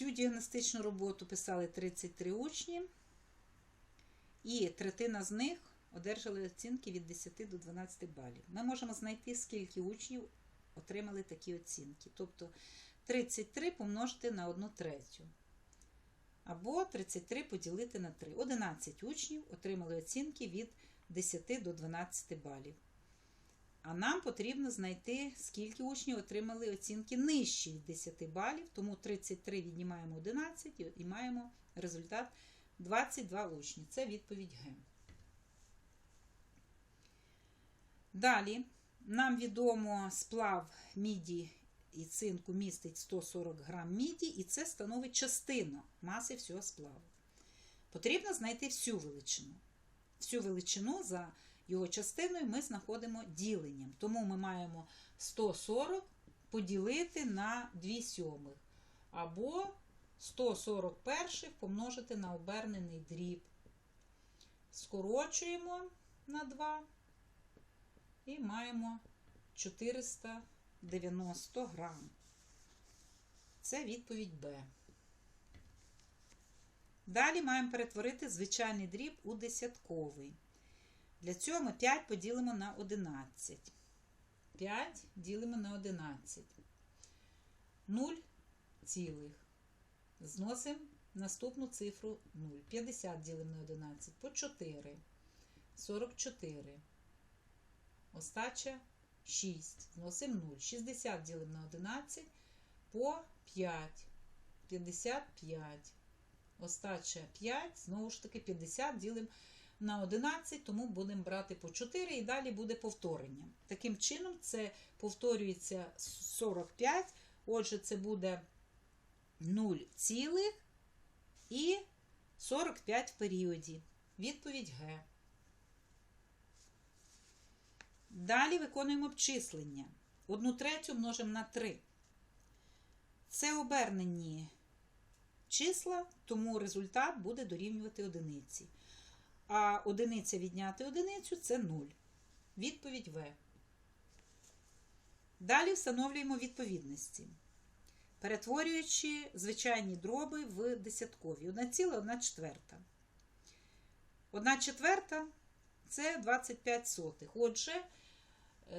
всю діагностичну роботу писали 33 учні, і третина з них одержали оцінки від 10 до 12 балів. Ми можемо знайти, скільки учнів отримали такі оцінки. Тобто 33 помножити на 1 третю. Або 33 поділити на 3. 11 учнів отримали оцінки від 10 до 12 балів. А нам потрібно знайти, скільки учнів отримали оцінки нижчі від 10 балів, тому 33 віднімаємо 11 і маємо результат 22 учні. Це відповідь Г. Далі нам відомо сплав міді і цинку містить 140 грам міді, і це становить частину маси всього сплаву. Потрібно знайти всю величину. Всю величину за його частиною ми знаходимо діленням. Тому ми маємо 140 поділити на 2 сьомих. Або 141 помножити на обернений дріб. Скорочуємо на 2 і маємо 490 грам. Це відповідь Б. Далі маємо перетворити звичайний дріб у десятковий. Для цього ми 5 поділимо на 11. 5 ділимо на 11. 0 цілих. Зносимо наступну цифру 0. 50 ділимо на 11 по 4. 44. Остача 6. Зносимо 0. 60 ділимо на 11 по 5. 55. Остача 5. Знову ж таки 50 ділимо на 11, тому будемо брати по 4 і далі буде повторення. Таким чином, це повторюється 45. Отже, це буде 0 цілих і 45 в періоді. Відповідь Г. Далі виконуємо обчислення. 1 третю множимо на 3. Це обернені числа, тому результат буде дорівнювати одиниці. А одиниця відняти одиницю це 0. Відповідь В. Далі встановлюємо відповідності, перетворюючи звичайні дроби в десяткові. 1,1 четверта. 1 четверта це 25 сотих. Отже,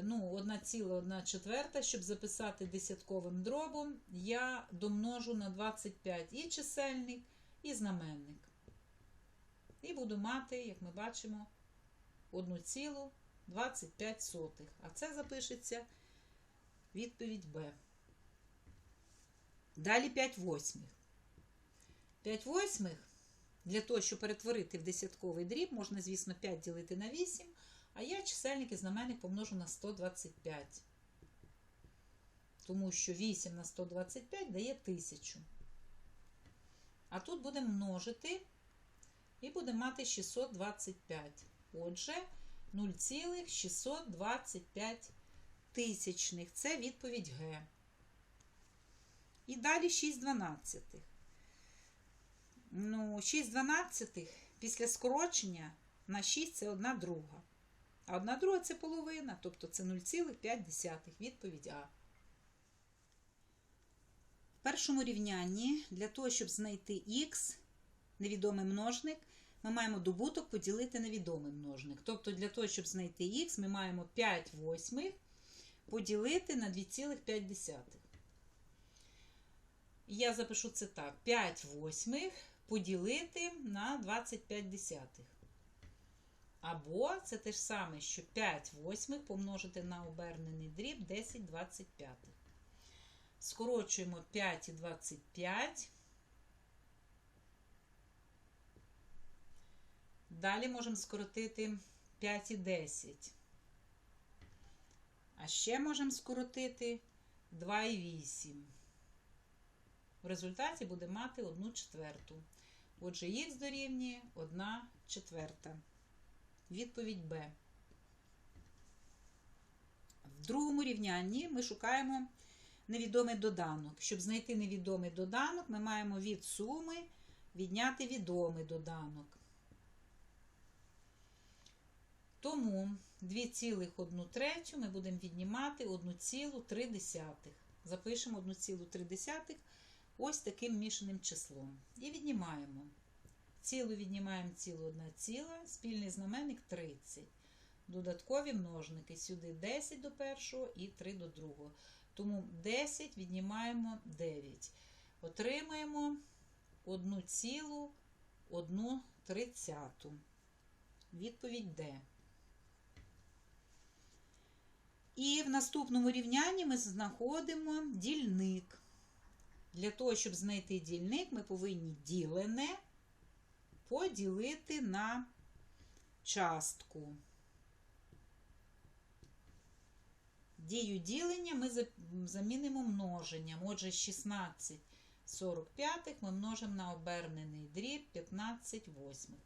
ну, 1,1 четверта, щоб записати десятковим дробом, я домножу на 25 і чисельник, і знаменник. І буду мати, як ми бачимо, 1,25. А це запишеться відповідь Б. Далі 5 восьмих. 5 восьмих для того, щоб перетворити в десятковий дріб, можна, звісно, 5 ділити на 8, а я чисельник і знаменник помножу на 125. Тому що 8 на 125 дає 1000. А тут будемо множити і буде мати 625. Отже, 0,625 тисячних. Це відповідь Г. І далі 6 дванадцятих. Ну, 6 дванадцятих після скорочення на 6 це 1 друга. А 1 друга це половина, тобто це 0,5. Відповідь А. В першому рівнянні для того, щоб знайти х, невідомий множник, ми маємо добуток поділити на відомий множник. Тобто, для того, щоб знайти х, ми маємо 5 восьмих поділити на 2,5. Я запишу це так: 5 восьмих поділити на 25 десятих. Або це те ж саме, що 5 восьмих помножити на обернений дріб 10 25. Скорочуємо 5 і 25. Далі можемо скоротити 5 і 10. А ще можемо скоротити 2 і 8. В результаті буде мати 1 четверту. Отже, х дорівнює 1 четверта. Відповідь Б. В другому рівнянні ми шукаємо невідомий доданок. Щоб знайти невідомий доданок, ми маємо від суми відняти відомий доданок. Тому 2,1 третю ми будемо віднімати 1,3. Запишемо 1,3 ось таким мішаним числом. І віднімаємо. Цілу віднімаємо цілу одна ціла, спільний знаменник 30. Додаткові множники. Сюди 10 до першого і 3 до другого. Тому 10 віднімаємо 9. Отримаємо 1 цілу 1 тридцяту. Відповідь Д. І в наступному рівнянні ми знаходимо дільник. Для того, щоб знайти дільник, ми повинні ділене поділити на частку. Дію ділення ми замінимо множенням. Отже, 16 45 ми множимо на обернений дріб 15 восьмих.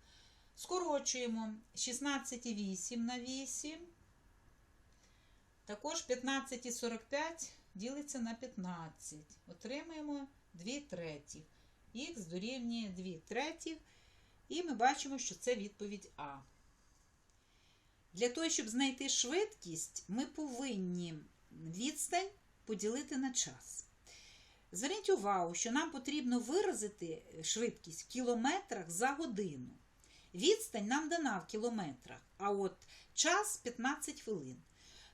Скорочуємо 16,8 на 8. Також 15 і 45 ділиться на 15. Отримаємо 2 третіх. Х дорівнює 2 третіх. І ми бачимо, що це відповідь А. Для того, щоб знайти швидкість, ми повинні відстань поділити на час. Зверніть увагу, що нам потрібно виразити швидкість в кілометрах за годину. Відстань нам дана в кілометрах, а от час 15 хвилин.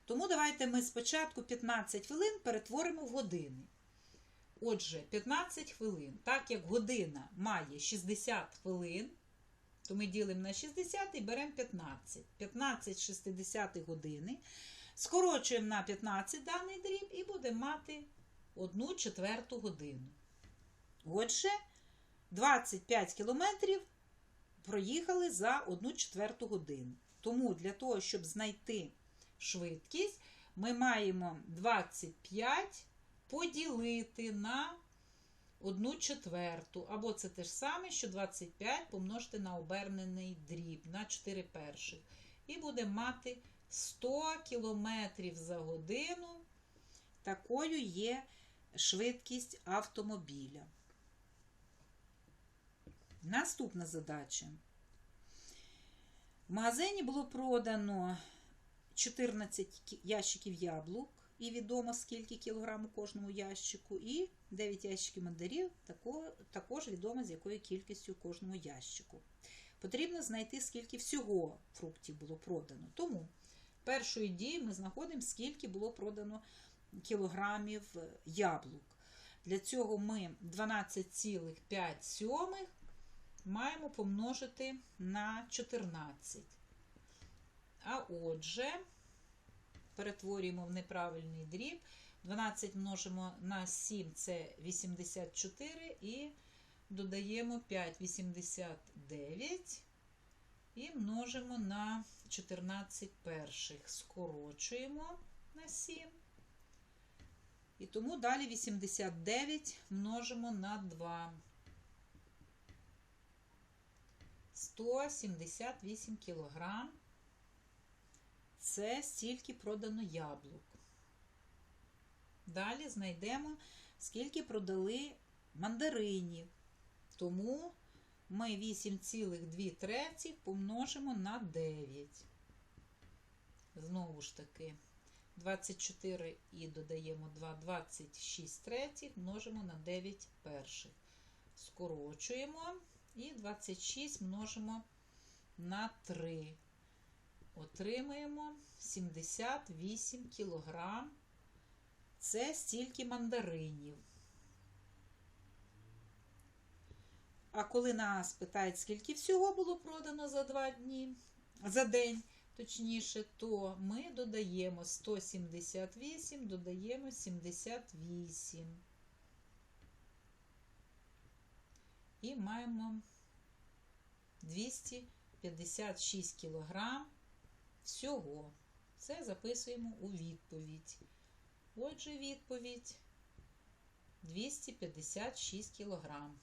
Тому давайте ми спочатку 15 хвилин перетворимо в години. Отже, 15 хвилин. Так як година має 60 хвилин, то ми ділимо на 60 і беремо 15. 15 60 години. Скорочуємо на 15 даний дріб і будемо мати 1 четверту годину. Отже, 25 кілометрів проїхали за 1 четверту годину. Тому для того, щоб знайти швидкість, ми маємо 25 поділити на 1 четверту. Або це те ж саме, що 25 помножити на обернений дріб на 4 перших. І будемо мати 100 км за годину. Такою є швидкість автомобіля. Наступна задача. В магазині було продано 14 ящиків яблук, і відомо, скільки кілограм у кожному ящику, і 9 ящиків мандарів, також відомо, з якою кількістю у кожному ящику. Потрібно знайти, скільки всього фруктів було продано. Тому першою дією ми знаходимо, скільки було продано кілограмів яблук. Для цього ми 12,5 маємо помножити на 14. А отже, перетворюємо в неправильний дріб. 12 множимо на 7 це 84 і додаємо 5 89 і множимо на 14 перших. Скорочуємо на 7. І тому далі 89 множимо на 2. 178 кілограм. Це стільки продано яблук. Далі знайдемо, скільки продали мандаринів. Тому ми 8,2 третіх помножимо на 9. Знову ж таки, 24 і додаємо 2, 26 третіх, множимо на 9 перших. Скорочуємо і 26 множимо на 3. Отримаємо 78 кілограм. Це стільки мандаринів. А коли нас питають, скільки всього було продано за два дні, за день, точніше, то ми додаємо 178, додаємо 78. І маємо 256 кілограм всього. Це записуємо у відповідь. Отже, відповідь 256 кілограм.